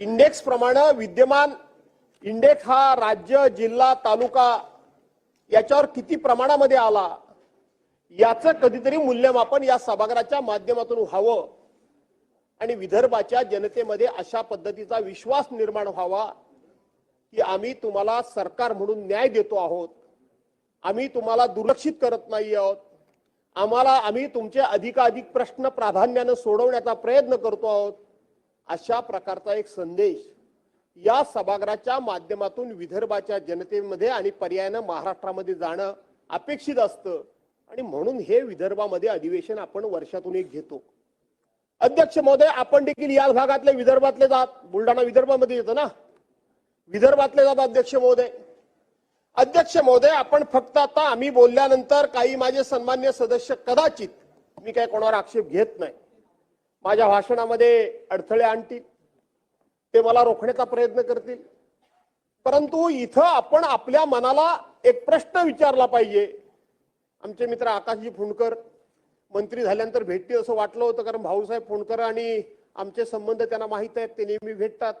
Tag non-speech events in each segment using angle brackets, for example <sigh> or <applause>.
Index प्रमाणे विद्यमान index हा राज्य जिल्हा तालुका याच्यावर किती प्रमाणामध्ये आला याचं कधीतरी मूल्यमापन या सभागृहाच्या माध्यमातून व्हावं आणि विदर्भाच्या जनतेमध्ये अशा पद्धतीचा विश्वास निर्माण व्हावा की आम्ही तुम्हाला सरकार म्हणून न्याय देतो आहोत. आम्ही तुम्हाला दुर्लक्षित करत नाही आहोत. आम्हाला आम्ही तुमचे अधिकाधिक प्रश्न प्राधान्यानं सोडवण्याचा प्रयत्न करतो आहोत. अशा प्रकारचा एक संदेश या सभागृहाच्या माध्यमातून विदर्भाच्या जनतेमध्ये आणि पर्यायानं महाराष्ट्रामध्ये जाणं अपेक्षित असतं. आणि म्हणून हे विदर्भामध्ये अधिवेशन आपण वर्षातून एक घेतो. अध्यक्ष महोदय आपण देखील याच भागातले विदर्भातले जात. बुलढाणा विदर्भामध्ये येतो ना? विदर्भातले जात अध्यक्ष महोदय. अध्यक्ष महोदय आपण फक्त आता आम्ही बोलल्यानंतर काही माझे सन्मान्य सदस्य कदाचित मी काय कोणावर आक्षेप घेत नाही. माझ्या भाषणामध्ये अडथळे आणतील ते मला रोखण्याचा प्रयत्न करतील. परंतु इथं आपण आपल्या मनाला एक प्रश्न विचारला पाहिजे. आमचे मित्र आकाशजी फुंडकर मंत्री झाल्यानंतर भेटतील असं वाटलं होतं कारण भाऊसाहेब फुंडकर आणि आमचे संबंध त्यांना माहीत आहेत ते नेहमी भेटतात.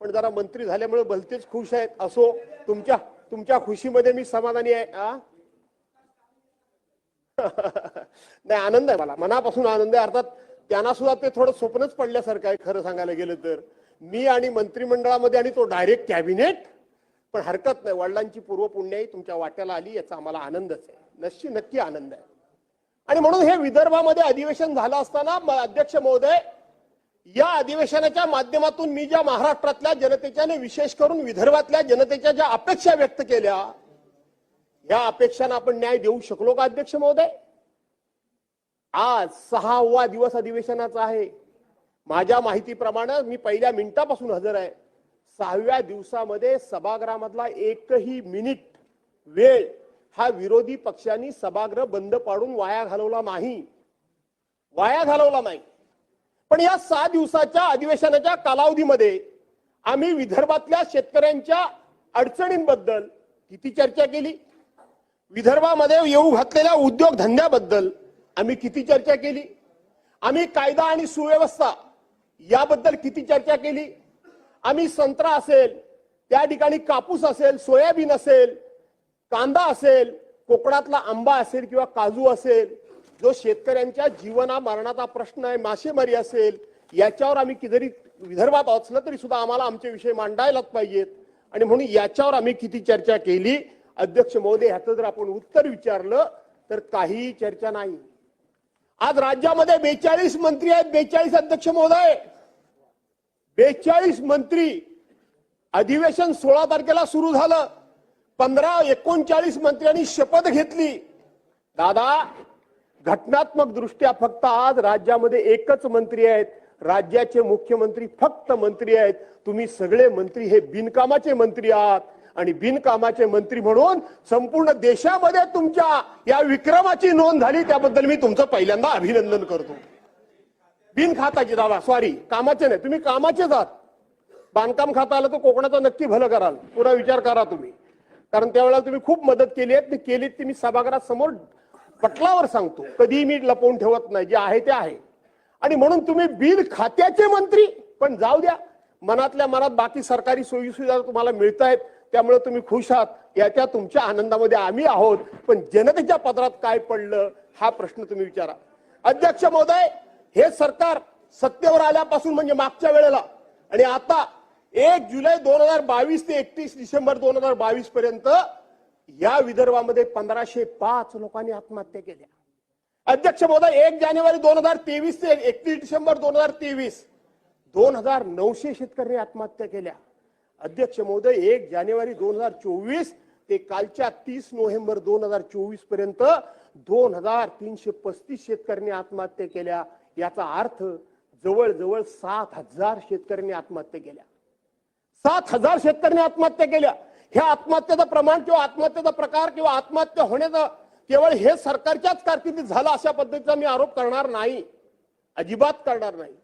पण जरा मंत्री झाल्यामुळे भलतेच खुश आहेत. असो तुमच्या तुमच्या खुशीमध्ये मी समाधानी आहे. आ? <laughs> नाही आनंद आहे मला. मनापासून आनंद आहे. अर्थात त्यांना सुद्धा ते थोडं स्वप्नच पडल्यासारखं आहे खरं सांगायला गेलं तर. मी आणि मंत्रिमंडळामध्ये आणि तो डायरेक्ट कॅबिनेट पण हरकत नाही. वडिलांची पूर्व पुण्याई तुमच्या वाट्याला आली याचा आम्हाला आनंदच आहे. नक्की नक्की आनंद आहे. आणि म्हणून हे विदर्भामध्ये अधिवेशन झालं असताना अध्यक्ष महोदय या अधिवेशनाच्या माध्यमातून मी ज्या महाराष्ट्रातल्या जनतेच्या विशेष करून विदर्भातल्या जनतेच्या ज्या अपेक्षा व्यक्त केल्या या अपेक्षांना आपण न्याय देऊ शकलो का अध्यक्ष महोदय? आज सहावा दिवस अधिवेशनाचा आहे. माझ्या माहितीप्रमाणे मी पहिल्या मिनिटापासून हजर आहे. सहाव्या दिवसामध्ये सभागृहामधला एकही मिनिट वेळ हा विरोधी पक्षांनी सभागृह बंद पाडून वाया घालवला नाही. वाया घालवला नाही. पण या सहा दिवसाच्या अधिवेशनाच्या कालावधीमध्ये आम्ही विदर्भातल्या शेतकऱ्यांच्या अडचणींबद्दल किती चर्चा केली? विदर्भामध्ये येऊ घातलेल्या उद्योगधंद्याबद्दल आम्ही किती चर्चा केली? आम्ही कायदा आणि सुव्यवस्था याबद्दल किती चर्चा केली? आम्ही संत्रा असेल त्या ठिकाणी कापूस असेल सोयाबीन असेल कांदा असेल कोकणातला आंबा असेल किंवा काजू असेल जो शेतकऱ्यांच्या जीवना मरणाचा प्रश्न आहे मासेमारी असेल याच्यावर आम्ही कि जरी विदर्भात असलं तरी सुद्धा आम्हाला आमचे विषय मांडायलाच पाहिजेत. आणि म्हणून याच्यावर आम्ही किती चर्चा केली? अध्यक्ष महोदय ह्याचं जर आपण उत्तर विचारलं तर काहीही चर्चा नाही. आज राज्यामध्ये बेचाळीस मंत्री आहेत बेचाळीस अध्यक्ष महोदय. बेचाळीस मंत्री. अधिवेशन सोळा तारखेला सुरू झालं. पंधरा एकोणचाळीस मंत्र्यांनी शपथ घेतली. दादा घटनात्मक दृष्ट्या फक्त आज राज्यामध्ये एकच मंत्री आहेत. राज्याचे मुख्यमंत्री फक्त मंत्री आहेत. तुम्ही सगळे मंत्री हे बिनकामाचे मंत्री आहात. आणि बिनकामाचे मंत्री म्हणून संपूर्ण देशामध्ये तुमच्या या विक्रमाची नोंद झाली त्याबद्दल मी तुमचं पहिल्यांदा अभिनंदन करतो. बिनखाताचे दादा सॉरी कामाचे नाही. तुम्ही कामाचेच आहात. बांधकाम खाता आलं तर कोकणाचं नक्की भलं कराल. पुरा विचार करा तुम्ही. कारण त्यावेळेला तुम्ही खूप मदत केली आहे. ती केलीत ती मी सभागृहासमोर पटलावर सांगतो. कधीही मी लपवून ठेवत नाही. जे आहे ते आहे. आणि म्हणून तुम्ही बिन खात्याचे मंत्री. पण जाऊ द्या. मनातल्या मनात बाकी सरकारी सोयी सुविधा तुम्हाला मिळत आहेत त्यामुळे तुम्ही खुश आहात. याच्या तुमच्या आनंदामध्ये आम्ही आहोत. पण जनतेच्या पदरात काय पडलं हा प्रश्न तुम्ही विचारा. अध्यक्ष महोदय हे सरकार सत्तेवर आल्यापासून म्हणजे मागच्या वेळेला. आणि आता एक जुलै दोन हजार बावीस ते एकतीस डिसेंबर दोन हजार बावीस पर्यंत या विदर्भामध्ये पंधराशे पाच लोकांनी आत्महत्या केल्या. अध्यक्ष महोदय एक जानेवारी दोन हजार तेवीस ते एकतीस डिसेंबर दोन हजार तेवीस दोन हजार नऊशे शेतकऱ्यांनी आत्महत्या केल्या. अध्यक्ष महोदय एक जानेवारी दोन हजार चोवीस ते कालच्या तीस नोव्हेंबर दोन हजार चोवीसपर्यंत दोन हजार तीनशे पस्तीस शेतकऱ्यांनी आत्महत्या केल्या. याचा अर्थ जवळजवळ सात हजार शेतकऱ्यांनी आत्महत्या केल्या. सात हजार शेतकऱ्यांनी आत्महत्या केल्या. ह्या आत्महत्येचं प्रमाण किंवा आत्महत्येचा प्रकार किंवा आत्महत्या होण्याचं केवळ हे सरकारच्याच कारकिर्दीत झालं अशा पद्धतीचा मी आरोप करणार नाही. अजिबात करणार नाही.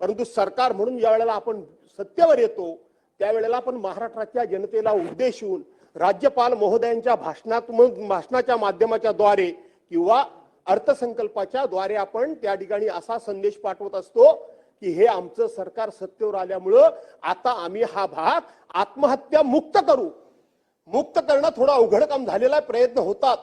परंतु सरकार म्हणून ज्या वेळेला आपण सत्तेवर येतो त्यावेळेला आपण महाराष्ट्राच्या जनतेला उद्देशून राज्यपाल महोदयांच्या भाषणात भाषणाच्या माध्यमाच्या द्वारे किंवा अर्थसंकल्पाच्या द्वारे आपण त्या ठिकाणी असा संदेश पाठवत असतो की हे आमचं सरकार सत्तेवर आल्यामुळं आता आम्ही हा भाग आत्महत्या मुक्त करू. मुक्त करणं थोडं अवघड काम झालेला आहे प्रयत्न होतात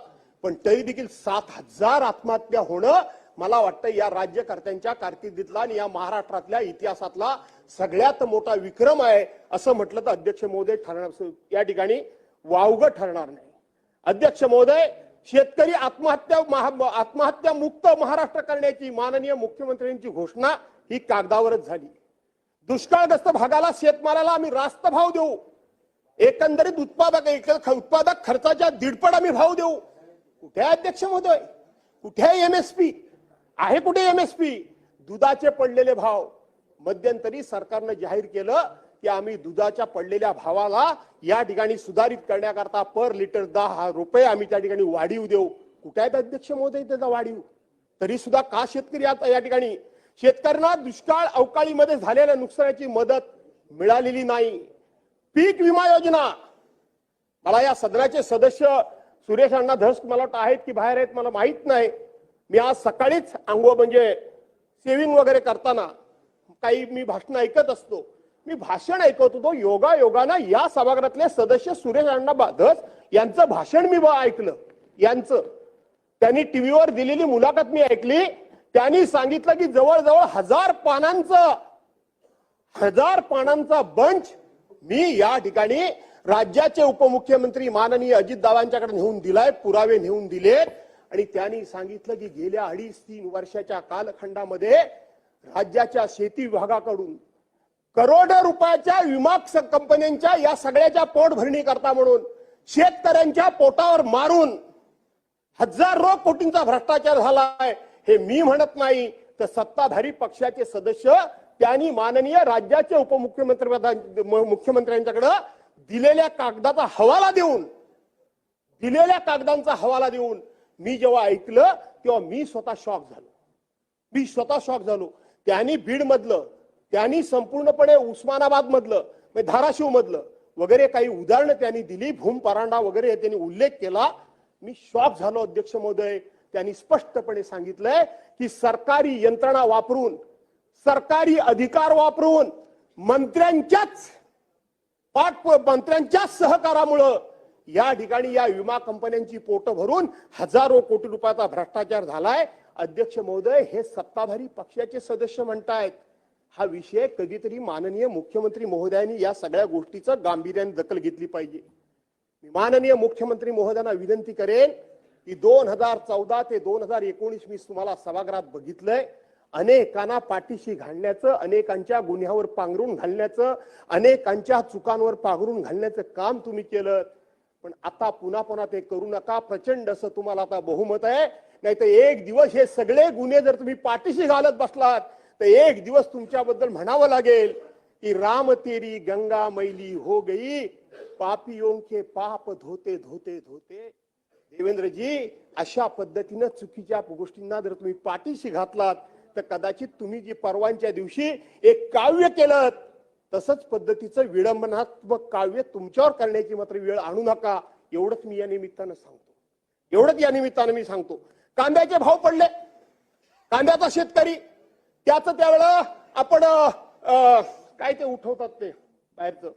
पण तरी देखील सात हजार आत्महत्या होणं मला वाटतं या राज्यकर्त्यांच्या कारकिर्दीतला आणि या महाराष्ट्रातल्या इतिहासातला सगळ्यात मोठा विक्रम आहे असं म्हटलं तर अध्यक्ष महोदय ठरणार या ठिकाणी वावग ठरणार नाही. अध्यक्ष महोदय शेतकरी आत्महत्या महा- आत्महत्या मुक्त महाराष्ट्र करण्याची माननीय मुख्यमंत्र्यांची घोषणा ही कागदावरच झाली. दुष्काळग्रस्त भागाला शेतमालाला आम्ही रास्त भाव देऊ. एकंदरीत उत्पादक एक- उत्पादक खर्चाच्या दीडपट आम्ही भाव देऊ. कुठे अध्यक्ष महोदय? कुठे आहे पी? आहे कुठे एमएसपी दुधाचे पडलेले भाव. मध्यंतरी सरकारनं जाहीर केलं की आम्ही दुधाच्या पडलेल्या भावाला या ठिकाणी सुधारित करण्याकरता पर लिटर दहा रुपये आम्ही त्या ठिकाणी वाढीव देऊ. कुठे आहेत अध्यक्ष महोदय त्याचा वाढीव? तरी सुद्धा का शेतकरी आता या ठिकाणी? शेतकऱ्यांना दुष्काळ अवकाळीमध्ये झालेल्या नुकसानाची मदत मिळालेली नाही. पीक विमा योजना. मला या सदनाचे सदस्य सुरेश अण्णा धस मला वाटतं आहेत की बाहेर आहेत मला माहीत नाही. मी आज सकाळीच आंघोळ म्हणजे सेविंग वगैरे करताना काही मी भाषण ऐकत असतो. मी भाषण ऐकत होतो. योगा योगाना या सभागृहातले सदस्य सुरेश अण्णा बा- धस यांचं भाषण मी ऐकलं. यांचं. त्यांनी टीव्हीवर दिलेली मुलाखत मी ऐकली. त्यांनी सांगितलं की जवळजवळ हजार पानांचं हजार पानांचा बंच मी या ठिकाणी राज्याचे उपमुख्यमंत्री माननीय अजितदादांच्याकडे नेऊन दिलाय पुरावे नेऊन दिलेत. आणि त्यांनी सांगितलं की गेल्या अडीच तीन वर्षाच्या कालखंडामध्ये राज्याच्या शेती विभागाकडून करोड रुपयाच्या विमा कंपन्यांच्या या सगळ्याच्या पोटभरणी करता म्हणून शेतकऱ्यांच्या पोटावर मारून हजारो कोटींचा भ्रष्टाचार झालाय. हे मी म्हणत नाही. तर सत्ताधारी पक्षाचे सदस्य त्यांनी माननीय राज्याचे उपमुख्यमंत्री मुख्यमंत्र्यांच्याकडे दिलेल्या कागदाचा हवाला देऊन दिलेल्या कागदांचा हवाला देऊन मी जेव्हा ऐकलं तेव्हा मी स्वतः शॉक झालो. मी स्वतः शॉक झालो. त्यांनी बीड मधलं त्यांनी संपूर्णपणे उस्मानाबाद मधलं म्हणजे धाराशिव मधलं वगैरे काही उदाहरणं त्यांनी दिली भूम परांडा वगैरे त्यांनी उल्लेख केला. मी शॉक झालो अध्यक्ष महोदय. त्यांनी स्पष्टपणे सांगितलंय की सरकारी यंत्रणा वापरून सरकारी अधिकार वापरून मंत्र्यांच्याच पाठ मंत्र्यांच्याच सहकारामुळं या ठिकाणी या विमा कंपन्यांची पोट भरून हजारो कोटी रुपयाचा भ्रष्टाचार झालाय. अध्यक्ष महोदय हे सत्ताधारी पक्षाचे सदस्य म्हणतायत. हा विषय कधीतरी माननीय मुख्यमंत्री महोदयांनी या सगळ्या गोष्टीचं गांभीर्याने दखल घेतली पाहिजे. मी माननीय मुख्यमंत्री महोदयांना विनंती करेन की दोन हजार चौदा ते दोन हजार एकोणीस मी तुम्हाला सभागृहात बघितलंय. अनेकांना पाठीशी घालण्याचं अनेकांच्या गुन्ह्यावर पांघरून घालण्याचं अनेकांच्या चुकांवर पांघरून घालण्याचं काम तुम्ही केलं. पण आता पुन्हा पुन्हा ते करू नका. प्रचंड असं तुम्हाला आता बहुमत आहे. नाही तर एक दिवस हे सगळे गुन्हे जर तुम्ही पाठीशी घालत बसलात तर एक दिवस तुमच्याबद्दल म्हणावं लागेल की राम तेरी गंगा मैली हो गई. पापियों के पाप धोते धोते धोते. देवेंद्रजी अशा पद्धतीनं चुकीच्या गोष्टींना जर तुम्ही पाठीशी घातलात तर कदाचित तुम्ही जी परवानच्या दिवशी एक काव्य केलं तसंच पद्धतीचं विडंबनात्मक काव्य तुमच्यावर करण्याची मात्र वेळ आणू नका. एवढंच मी या निमित्तानं सांगतो. एवढंच या निमित्तानं मी सांगतो. कांद्याचे भाव पडले. कांद्याचा शेतकरी त्याच त्यावेळेला आपण काय ते उठवतात ते बाहेरचं.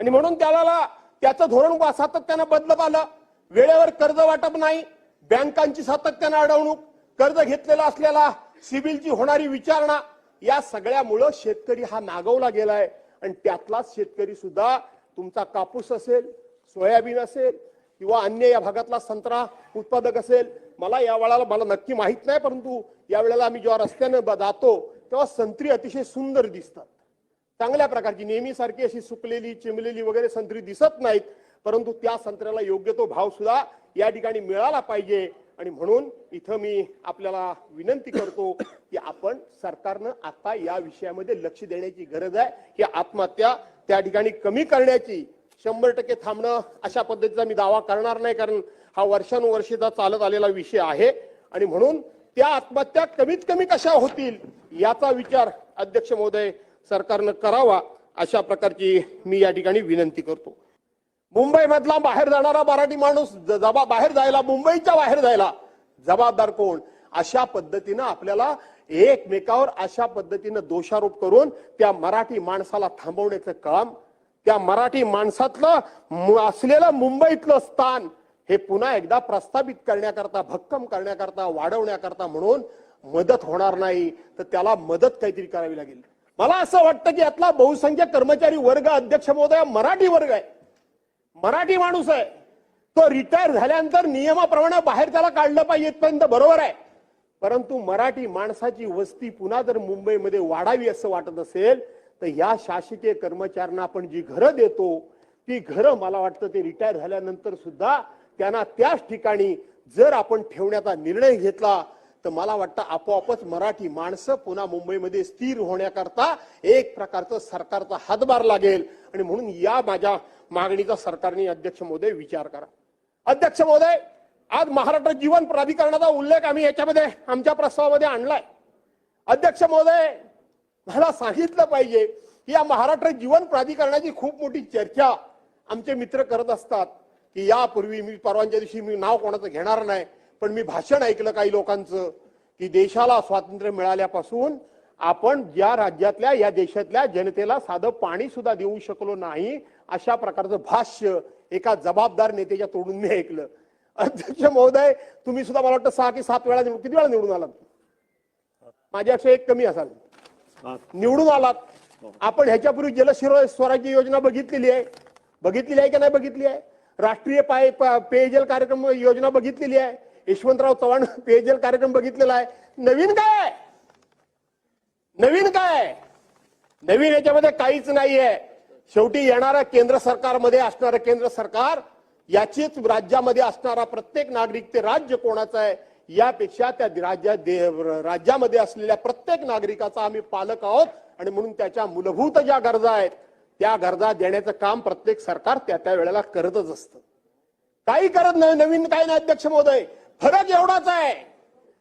आणि म्हणून त्याला त्याचं धोरण सातत्यानं बदलत आलं. वेळेवर कर्ज वाटप नाही. बँकांची सातत्यानं अडवणूक. कर्ज घेतलेला असलेला सिबिलची होणारी विचारणा. या सगळ्यामुळं शेतकरी हा नागवला गेलाय. आणि त्यातलाच शेतकरी सुद्धा तुमचा कापूस असेल सोयाबीन असेल किंवा अन्य या भागातला संत्रा उत्पादक असेल मला या वेळाला मला नक्की माहीत नाही परंतु या वेळेला आम्ही जेव्हा रस्त्यानं ब- जातो तेव्हा संत्री अतिशय सुंदर दिसतात. चांगल्या प्रकारची नेहमीसारखी अशी सुकलेली चिमलेली वगैरे संत्री दिसत नाहीत परंतु त्या संत्र्याला योग्य तो भाव सुद्धा या ठिकाणी मिळाला पाहिजे. आणि म्हणून इथं मी आपल्याला विनंती करतो की आपण सरकारनं आता या विषयामध्ये लक्ष देण्याची गरज आहे. ही आत्महत्या त्या ठिकाणी कमी करण्याची शंभर टक्के थांबणं अशा पद्धतीचा मी दावा करणार नाही कारण हा वर्षानुवर्षीचा चालत आलेला विषय आहे. आणि म्हणून त्या आत्महत्या कमीत कमी कशा होतील याचा विचार अध्यक्ष महोदय सरकारनं करावा अशा प्रकारची मी या ठिकाणी विनंती करतो. मुंबई मधला बाहेर जाणारा मराठी माणूस जबा बाहेर जायला मुंबईच्या बाहेर जायला जबाबदार कोण? अशा पद्धतीनं आपल्याला एकमेकावर अशा पद्धतीनं दोषारोप करून त्या मराठी माणसाला थांबवण्याचं काम त्या मराठी माणसातलं असलेलं मुंबईतलं स्थान हे पुन्हा एकदा प्रस्थापित करण्याकरता भक्कम करण्याकरता वाढवण्याकरता म्हणून मदत होणार नाही तर त्याला मदत काहीतरी करावी लागेल. मला असं वाटतं की यातला बहुसंख्य कर्मचारी वर्ग अध्यक्ष महोदय मराठी वर्ग आहे. मराठी माणूस आहे. तो रिटायर झाल्यानंतर नियमाप्रमाणे बाहेर त्याला काढलं पाहिजे इथपर्यंत बरोबर आहे. परंतु मराठी माणसाची वस्ती पुन्हा जर मुंबईमध्ये वाढावी असं वाटत असेल तर या शासकीय कर्मचाऱ्यांना आपण जी घरं देतो ती घरं मला वाटतं ते रिटायर झाल्यानंतर सुद्धा त्यांना त्याच ठिकाणी जर आपण ठेवण्याचा निर्णय घेतला तर मला वाटतं आपोआपच मराठी माणसं पुन्हा मुंबईमध्ये स्थिर होण्याकरता एक प्रकारचं सरकारचा हातभार लागेल. आणि म्हणून या माझ्या मागणीचा सरकारने अध्यक्ष महोदय विचार करा. अध्यक्ष महोदय आज महाराष्ट्र जीवन प्राधिकरणाचा उल्लेख आम्ही याच्यामध्ये आमच्या प्रस्तावामध्ये आणलाय. अध्यक्ष महोदय मला सांगितलं पाहिजे की या महाराष्ट्र जीवन प्राधिकरणाची खूप मोठी चर्चा आमचे मित्र करत असतात की यापूर्वी मी परवानच्या दिवशी मी नाव कोणाचं घेणार नाही पण मी भाषण ऐकलं काही लोकांचं की देशाला स्वातंत्र्य मिळाल्यापासून आपण ज्या राज्यातल्या या देशातल्या जनतेला साधं पाणी सुद्धा देऊ शकलो नाही अशा प्रकारचं भाष्य एका जबाबदार नेत्याच्या तोडून मी ऐकलं. अध्यक्ष महोदय तुम्ही सुद्धा मला वाटतं सहा की सात वेळा निवडून किती वेळा निवडून आलात? माझ्यापेक्षा एक कमी असाल. निवडून आलात. आपण ह्याच्यापूर्वी जलशिरो स्वराज्य योजना बघितलेली आहे. बघितलेली आहे की नाही बघितली आहे? राष्ट्रीय पाय पेयजल कार्यक्रम योजना बघितलेली आहे. यशवंतराव चव्हाण पेयजल कार्यक्रम बघितलेला आहे. नवीन काय नवीन काय नवीन याच्यामध्ये काहीच नाहीये. शेवटी येणाऱ्या केंद्र सरकारमध्ये असणारं केंद्र सरकार याचीच राज्यामध्ये असणारा प्रत्येक नागरिक ते राज्य कोणाचं आहे यापेक्षा त्या राज्या राज्यामध्ये असलेल्या प्रत्येक नागरिकाचा आम्ही पालक आहोत आणि म्हणून त्याच्या मूलभूत ज्या गरजा आहेत त्या गरजा देण्याचं काम प्रत्येक सरकार त्या त्या वेळेला करतच असतं. काही करत नाही नवीन काही नाही अध्यक्ष महोदय. फरक एवढाच आहे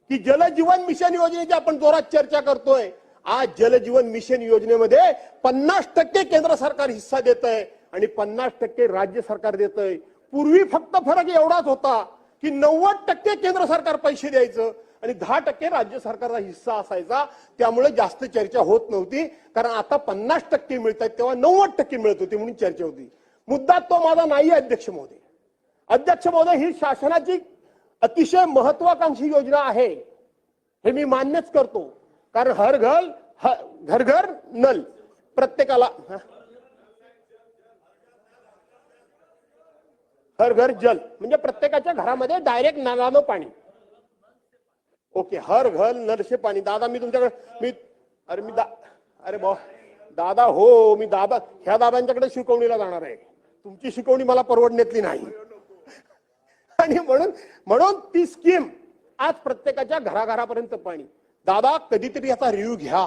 की जलजीवन मिशन योजनेची आपण जोरात चर्चा करतोय. आज जलजीवन मिशन योजनेमध्ये पन्नास टक्के केंद्र सरकार हिस्सा देत आहे आणि पन्नास टक्के राज्य सरकार देत आहे पूर्वी फक्त फरक एवढाच होता की नव्वद टक्के केंद्र सरकार पैसे द्यायचं आणि दहा टक्के राज्य सरकारचा हिस्सा असायचा. त्यामुळे जास्त चर्चा होत नव्हती. कारण आता पन्नास टक्के मिळत आहेत तेव्हा नव्वद टक्के मिळत होते म्हणून चर्चा होती. मुद्दा तो माझा नाही अध्यक्ष महोदय. अध्यक्ष महोदय ही शासनाची अतिशय महत्वाकांक्षी योजना आहे. हे मी मान्यच करतो. कारण हर घर घर घर नल. प्रत्येकाला हर घर जल. म्हणजे प्रत्येकाच्या घरामध्ये डायरेक्ट नळानं पाणी. ओके हर घर नल पाणी. दादा मी तुमच्याकडे मी अरे मी दा अरे भाऊ दादा हो मी दादा ह्या दादांच्याकडे शिकवणीला जाणार आहे. तुमची शिकवणी मला परवडण्यातली नाही. आणि म्हणून म्हणून ती स्कीम आज प्रत्येकाच्या घराघरापर्यंत पाणी. दादा कधीतरी याचा रिव्ह्यू घ्या.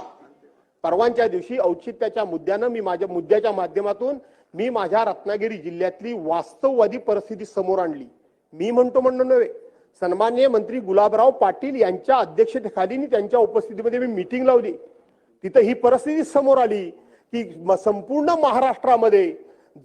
परवांच्या दिवशी औचित्याच्या मुद्द्यानं मी माझ्या मुद्द्याच्या माध्यमातून मी माझ्या रत्नागिरी जिल्ह्यातली वास्तववादी परिस्थिती समोर आणली. मी म्हणतो म्हणणं नव्हे. सन्मान्य मंत्री गुलाबराव पाटील यांच्या अध्यक्षतेखाली मी त्यांच्या उपस्थितीमध्ये मी मीटिंग लावली. तिथं ही परिस्थिती समोर आली की संपूर्ण महाराष्ट्रामध्ये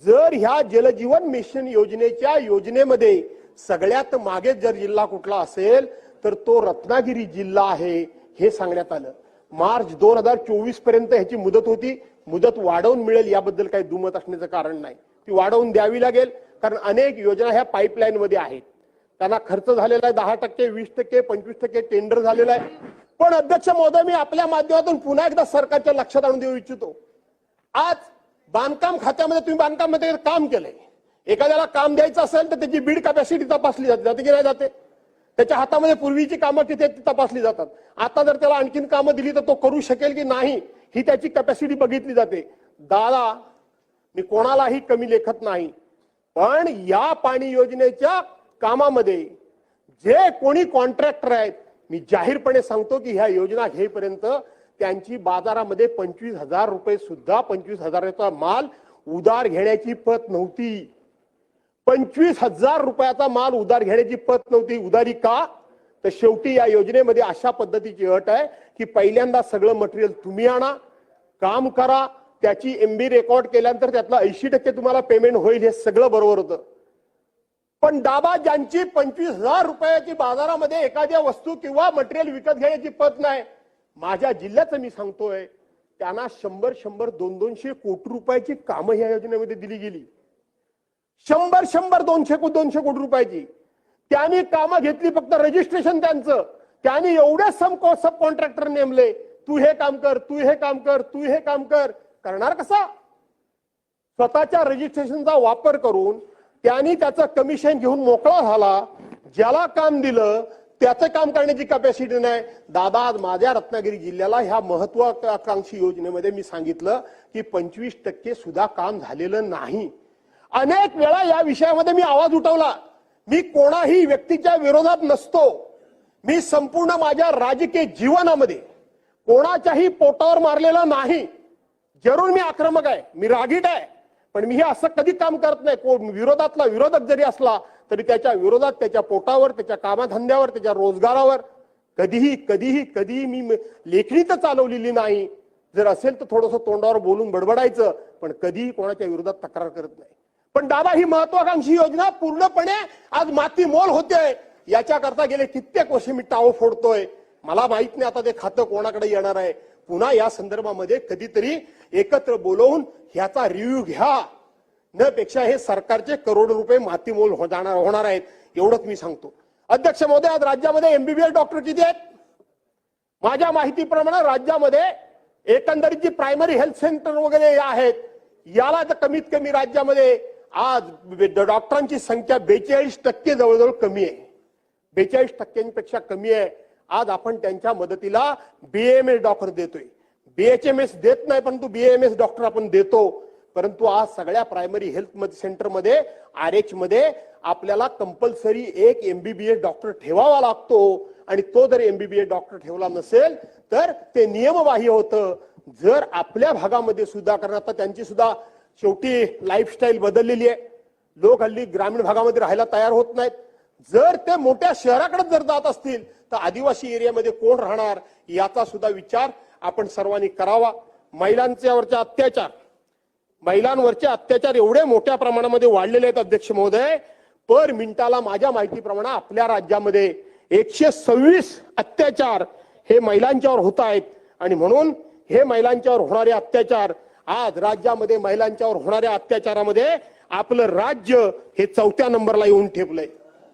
जर ह्या जलजीवन मिशन योजनेच्या योजनेमध्ये सगळ्यात मागे जर जिल्हा कुठला असेल तर तो रत्नागिरी जिल्हा आहे. हे सांगण्यात आलं. मार्च दोन हजार चोवीसपर्यंत ह्याची मुदत होती. मुदत वाढवून मिळेल याबद्दल काही दुमत असण्याचं कारण नाही. ती वाढवून द्यावी लागेल कारण अनेक योजना ह्या पाईपलाईन मध्ये आहेत. त्यांना खर्च झालेला आहे दहा टक्के वीस टक्के पंचवीस टक्के टेंडर झालेलं आहे. पण अध्यक्ष महोदय मी आपल्या माध्यमातून पुन्हा एकदा सरकारच्या लक्षात आणून देऊ इच्छितो. आज बांधकाम खात्यामध्ये तुम्ही बांधकाममध्ये काम केलंय. एखाद्याला काम द्यायचं असेल तर त्याची बीड कॅपॅसिटी तपासली जाते. जाते की नाही जाते? त्याच्या हातामध्ये पूर्वीची कामं तिथे तपासली जातात. आता जर त्याला आणखीन कामं दिली तर तो करू शकेल की नाही ही त्याची कॅपॅसिटी बघितली जाते. दादा मी कोणालाही कमी लेखत नाही पण या पाणी योजनेच्या कामामध्ये जे कोणी कॉन्ट्रॅक्टर आहेत मी जाहीरपणे सांगतो की ह्या योजना घेईपर्यंत त्यांची बाजारामध्ये पंचवीस हजार रुपये सुद्धा पंचवीस हजाराचा माल उधार घेण्याची पत नव्हती. पंचवीस हजार रुपयाचा माल उधार घेण्याची पत नव्हती. उधारी का? तर शेवटी या योजनेमध्ये अशा पद्धतीची अट आहे की पहिल्यांदा सगळं मटेरियल तुम्ही आणा काम करा त्याची एमबी रेकॉर्ड केल्यानंतर त्यातलं ऐंशी टक्के तुम्हाला पेमेंट होईल हे सगळं बरोबर होतं. पण दाबा ज्यांची पंचवीस हजार रुपयाची बाजारामध्ये एखाद्या वस्तू किंवा मटेरियल विकत घेण्याची पत नाही माझ्या जिल्ह्याचं मी सांगतोय त्यांना शंभर शंभर दोन दोनशे कोटी रुपयाची कामं ह्या योजनेमध्ये दिली गेली. शंभर शंभर दोनशे को- दोनशे कोटी रुपयाची. त्यांनी कामं घेतली फक्त रजिस्ट्रेशन त्यांचं. त्यांनी एवढे सब सब कॉन्ट्रॅक्टर नेमले. तू हे काम कर तू हे काम कर तू हे काम कर. करणार कसा? स्वतःच्या रजिस्ट्रेशनचा वापर करून त्यांनी त्याचं कमिशन घेऊन मोकळा झाला. ज्याला काम दिलं त्याचं काम करण्याची कॅपॅसिटी नाही. दादा आज माझ्या रत्नागिरी जिल्ह्याला ह्या महत्वाकांक्षी योजनेमध्ये मी सांगितलं की पंचवीस टक्के सुद्धा काम झालेलं नाही. अनेक वेळा या विषयामध्ये मी आवाज उठवला. मी कोणाही व्यक्तीच्या विरोधात नसतो. मी संपूर्ण माझ्या राजकीय जीवनामध्ये कोणाच्याही पोटावर मारलेला नाही. जरूर मी आक्रमक आहे. मी रागीट आहे. पण मी हे असं कधी काम करत नाही. कोण विरोधातला विरोधक जरी असला तरी त्याच्या विरोधात त्याच्या पोटावर त्याच्या कामाधंद्यावर त्याच्या रोजगारावर कधीही कधीही कधीही मी लेखणी तर चालवलेली नाही. जर असेल तर थोडंसं तोंडावर बोलून बडबडायचं. पण कधीही कोणाच्या विरोधात तक्रार करत नाही. पण दादा ही महत्वाकांक्षी योजना पूर्णपणे आज माती मोल होते. याच्याकरता गेले कित्येक वर्ष मी टाव फोडतोय. मला माहीत नाही आता ते खातं कोणाकडे येणार आहे. पुन्हा या संदर्भामध्ये कधीतरी एकत्र बोलवून ह्याचा रिव्ह्यू घ्या. न पेक्षा हे सरकारचे करोड रुपये मातीमोल हो- जाणार होणार आहेत एवढंच मी सांगतो. अध्यक्ष महोदय आज राज्यामध्ये एमबीबीएस डॉक्टर किती आहेत? माझ्या माहितीप्रमाणे राज्यामध्ये एकंदरीत जी प्रायमरी हेल्थ सेंटर वगैरे आहेत याला तर कमीत कमी राज्यामध्ये आज डॉक्टरांची संख्या बेचाळीस टक्के जवळजवळ कमी आहे. बेचाळीस टक्क्यांपेक्षा कमी आहे. आज आपण त्यांच्या मदतीला बीएमएस डॉक्टर देतोय. बीएचएमएस देत नाही परंतु बीएमएस डॉक्टर आपण देतो. परंतु आज सगळ्या प्रायमरी हेल्थ सेंटरमध्ये आर एच मध्ये आपल्याला कंपल्सरी एक एमबीबीएस डॉक्टर ठेवावा लागतो. आणि तो जर एमबीबीएस डॉक्टर ठेवला नसेल तर ते नियमबाह्य होतं. जर आपल्या भागामध्ये सुद्धा कारण आता त्यांची सुद्धा शेवटी लाईफस्टाईल बदललेली आहे. लोक हल्ली ग्रामीण भागामध्ये राहायला तयार होत नाहीत. जर ते मोठ्या शहराकडे जर जात असतील तर आदिवासी एरियामध्ये कोण राहणार याचा सुद्धा विचार आपण सर्वांनी करावा. महिलांच्यावरचे अत्याचार. महिलांवरचे अत्याचार एवढे मोठ्या प्रमाणामध्ये वाढलेले आहेत अध्यक्ष महोदय. पर मिनिटाला माझ्या माहितीप्रमाणे आपल्या राज्यामध्ये एकशे सव्वीस अत्याचार हे महिलांच्यावर होत आहेत. आणि म्हणून हे महिलांच्यावर होणारे अत्याचार आज राज्यामध्ये महिलांच्यावर होणाऱ्या अत्याचारामध्ये आपलं राज्य हे चौथ्या नंबरला येऊन ठेपलंय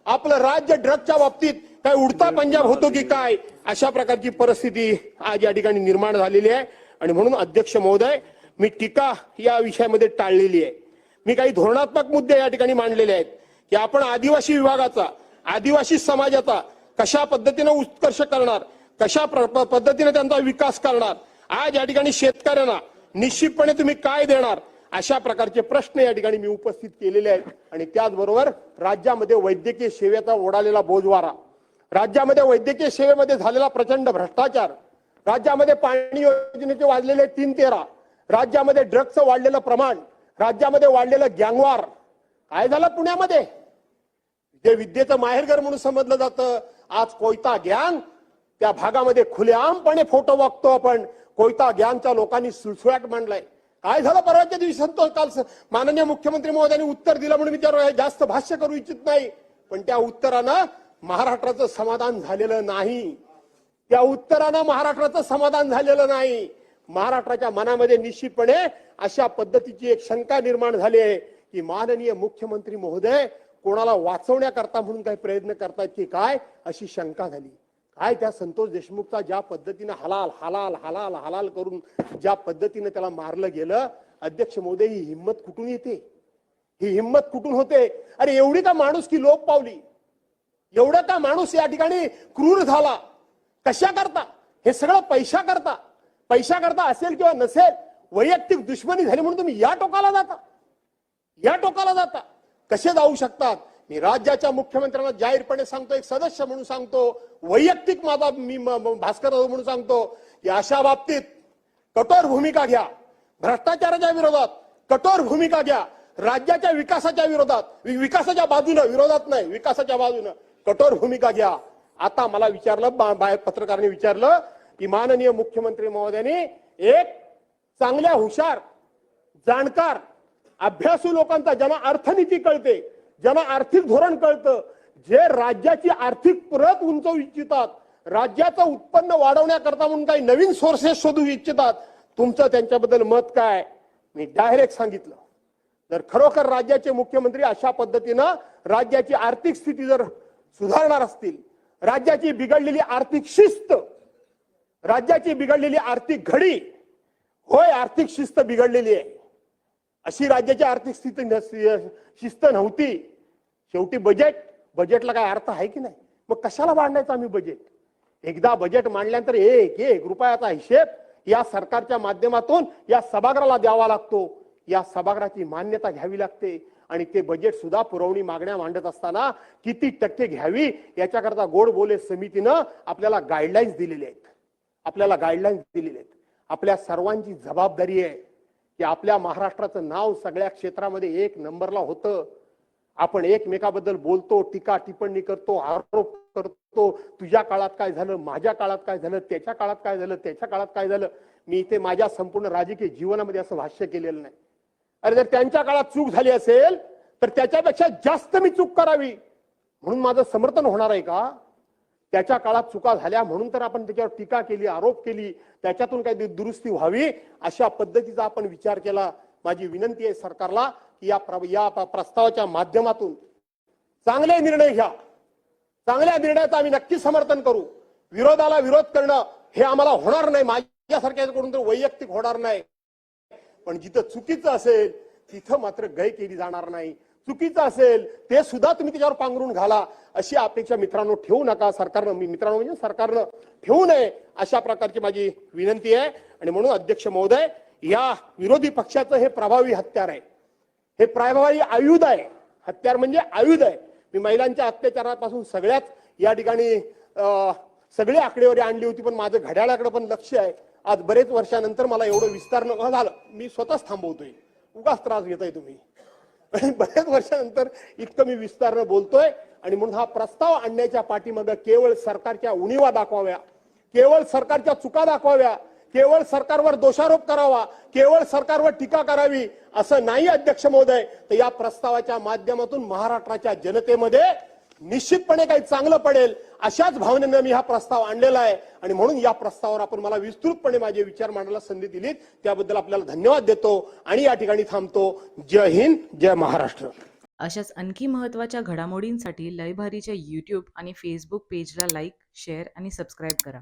आपलं राज्य ड्रगच्या बाबतीत काय उडता पंजाब होतो की काय अशा प्रकारची परिस्थिती आज या ठिकाणी निर्माण झालेली आहे. आणि म्हणून अध्यक्ष महोदय मी टीका या विषयामध्ये टाळलेली आहे. मी काही धोरणात्मक मुद्दे या ठिकाणी मांडलेले आहेत की आपण आदिवासी विभागाचा आदिवासी समाजाचा कशा पद्धतीने उत्कर्ष करणार कशा प्र- पद्धतीने त्यांचा विकास करणार आज या ठिकाणी शेतकऱ्यांना निश्चितपणे तुम्ही काय देणार? अशा प्रकारचे प्रश्न या ठिकाणी मी उपस्थित केलेले आहेत. आणि त्याचबरोबर राज्यामध्ये वैद्यकीय सेवेचा ओढालेला बोजवारा राज्यामध्ये वैद्यकीय सेवेमध्ये झालेला प्रचंड भ्रष्टाचार राज्यामध्ये पाणी योजनेचे वाढलेले तीन तेरा राज्यामध्ये ड्रग्जचं वाढलेलं प्रमाण राज्यामध्ये वाढलेलं गँगवार. काय झालं पुण्यामध्ये? जे विद्येचं माहेरघर म्हणून समजलं जातं. आज कोयता गँग त्या भागामध्ये खुलेआमपणे फोटो बघतो आपण. कोयता गँगच्या लोकांनी सुळसुळाट मांडलाय. काय झालं? परवाच्या दिवशी संतोष काल माननीय मुख्यमंत्री महोदयांनी उत्तर दिलं म्हणून मी त्यावर जास्त भाष्य करू इच्छित नाही. पण त्या उत्तरानं महाराष्ट्राचं समाधान झालेलं नाही. त्या उत्तरानं महाराष्ट्राचं समाधान झालेलं नाही. महाराष्ट्राच्या मनामध्ये निश्चितपणे अशा पद्धतीची एक शंका निर्माण झाली आहे की माननीय मुख्यमंत्री महोदय कोणाला वाचवण्याकरता म्हणून काही प्रयत्न करतायत की काय अशी शंका झाली. काय त्या संतोष देशमुखचा ज्या पद्धतीनं हलाल हलाल हलाल हलाल करून ज्या पद्धतीनं त्याला मारलं गेलं अध्यक्ष मोदी ही हिंमत कुठून येते? ही हिंमत कुठून होते? अरे एवढी का माणूस की लोक पावली? एवढा का माणूस या ठिकाणी क्रूर झाला? कशा करता? हे सगळं पैशा करता? पैशा करता असेल किंवा नसेल वैयक्तिक दुश्मनी झाली म्हणून तुम्ही या टोकाला जाता. या टोकाला जाता. कसे जाऊ शकतात? मी राज्याच्या मुख्यमंत्र्यांना जाहीरपणे सांगतो एक सदस्य म्हणून सांगतो वैयक्तिक माझा मी भास्कर राव म्हणून सांगतो की अशा बाबतीत कठोर भूमिका घ्या. भ्रष्टाचाराच्या विरोधात कठोर भूमिका घ्या. राज्याच्या विकासाच्या विरोधात विकासाच्या बाजूनं विरोधात नाही विकासाच्या बाजूनं कठोर भूमिका घ्या. आता मला विचारलं बा- बाहेर पत्रकारांनी विचारलं की माननीय मुख्यमंत्री महोदयांनी एक चांगल्या हुशार जाणकार अभ्यासू लोकांचा ज्यांना अर्थनीती कळते ज्यांना आर्थिक धोरण कळतं जे राज्याची आर्थिक प्रत उंचवू इच्छितात राज्याचं उत्पन्न वाढवण्याकरता म्हणून काही नवीन सोर्सेस शोधू इच्छितात तुमचं त्यांच्याबद्दल मत काय? मी डायरेक्ट सांगितलं. जर खरोखर राज्याचे मुख्यमंत्री अशा पद्धतीनं राज्याची आर्थिक स्थिती जर सुधारणार असतील राज्याची बिघडलेली आर्थिक शिस्त राज्याची बिघडलेली आर्थिक घडी होय आर्थिक शिस्त बिघडलेली आहे. अशी राज्याची आर्थिक स्थिती शिस्त नव्हती. शेवटी बजेट बजेटला काय अर्थ आहे की नाही? मग कशाला मांडायचं आम्ही बजेट एकदा बजेट मांडल्यानंतर एक एक रुपयाचा हिशेब या सरकारच्या माध्यमातून या सभागृहाला द्यावा लागतो. या सभागृहाची मान्यता घ्यावी लागते. आणि ते बजेट सुद्धा पुरवणी मागण्या मांडत असताना किती टक्के घ्यावी याच्याकरता गोड बोले समितीनं आपल्याला गाईडलाईन्स दिलेले आहेत. आपल्याला गाईडलाईन्स दिलेले आहेत. आपल्या सर्वांची जबाबदारी आहे की आपल्या महाराष्ट्राचं नाव सगळ्या क्षेत्रामध्ये एक नंबरला होतं. आपण एकमेकाबद्दल बोलतो टीका टिप्पणी करतो आरोप करतो. तुझ्या काळात काय झालं? माझ्या काळात काय झालं? त्याच्या काळात काय झालं? त्याच्या काळात काय झालं? मी इथे माझ्या संपूर्ण राजकीय जीवनामध्ये असं भाष्य केलेलं नाही. अरे जर त्यांच्या काळात चूक झाली असेल तर त्याच्यापेक्षा जास्त मी चूक करावी. म्हणून माझं समर्थन होणार आहे का? त्याच्या काळात चुका झाल्या म्हणून तर आपण त्याच्यावर टीका केली आरोप केली त्याच्यातून काही दुरुस्ती व्हावी अशा पद्धतीचा आपण विचार केला. माझी विनंती आहे सरकारला की या प्र- या प्रस्तावाच्या माध्यमातून चांगले निर्णय घ्या. चांगल्या निर्णयाचं आम्ही नक्की समर्थन करू. विरोधाला विरोध करणं हे आम्हाला होणार नाही. माझ्यासारख्याकडून तर वैयक्तिक होणार नाही. पण जिथं चुकीचं असेल तिथं मात्र गय केली जाणार नाही. चुकीचं असेल ते सुद्धा तुम्ही त्याच्यावर पांघरून घाला. अशी अपेक्षा मित्रांनो ठेवू नका. सरकारनं मी मित्रांनो म्हणजे सरकारनं ठेवू नये अशा प्रकारची माझी विनंती आहे. आणि म्हणून अध्यक्ष महोदय या विरोधी पक्षाचं हे प्रभावी हत्यार आहे. हे प्रभावी आयुध आहे. हत्यार म्हणजे आयुध आहे. मी महिलांच्या अत्याचारापासून सगळ्याच या ठिकाणी सगळी आकडेवारी आणली होती पण माझं घड्याळाकडे पण लक्ष आहे. आज बरेच वर्षानंतर मला एवढं विस्तार न झालं. मी स्वतःच थांबवतोय. उगाच त्रास घेताय तुम्ही. आणि बऱ्याच वर्षानंतर इतकं मी विस्तारनं बोलतोय. आणि म्हणून हा प्रस्ताव आणण्याच्या पाठीमागं केवळ सरकारच्या उणीवा दाखवाव्या केवळ सरकारच्या चुका दाखवाव्या केवळ सरकारवर दोषारोप करावा केवळ सरकारवर टीका करावी असं नाही अध्यक्ष महोदय. तर या प्रस्तावाच्या माध्यमातून महाराष्ट्राच्या जनतेमध्ये निश्चितपणे काही चांगलं पडेल अशाच भावनेनं मी हा प्रस्ताव आणलेला आहे. आणि म्हणून या प्रस्तावावर आपण मला विस्तृतपणे माझे विचार मांडायला संधी दिलीत. त्याबद्दल आपल्याला धन्यवाद देतो आणि या ठिकाणी थांबतो. जय हिंद जय महाराष्ट्र. अशाच आणखी महत्त्वाच्या घडामोडींसाठी लयभारीच्या यूट्यूब आणि फेसबुक पेजला लाईक शेअर आणि सबस्क्राईब करा.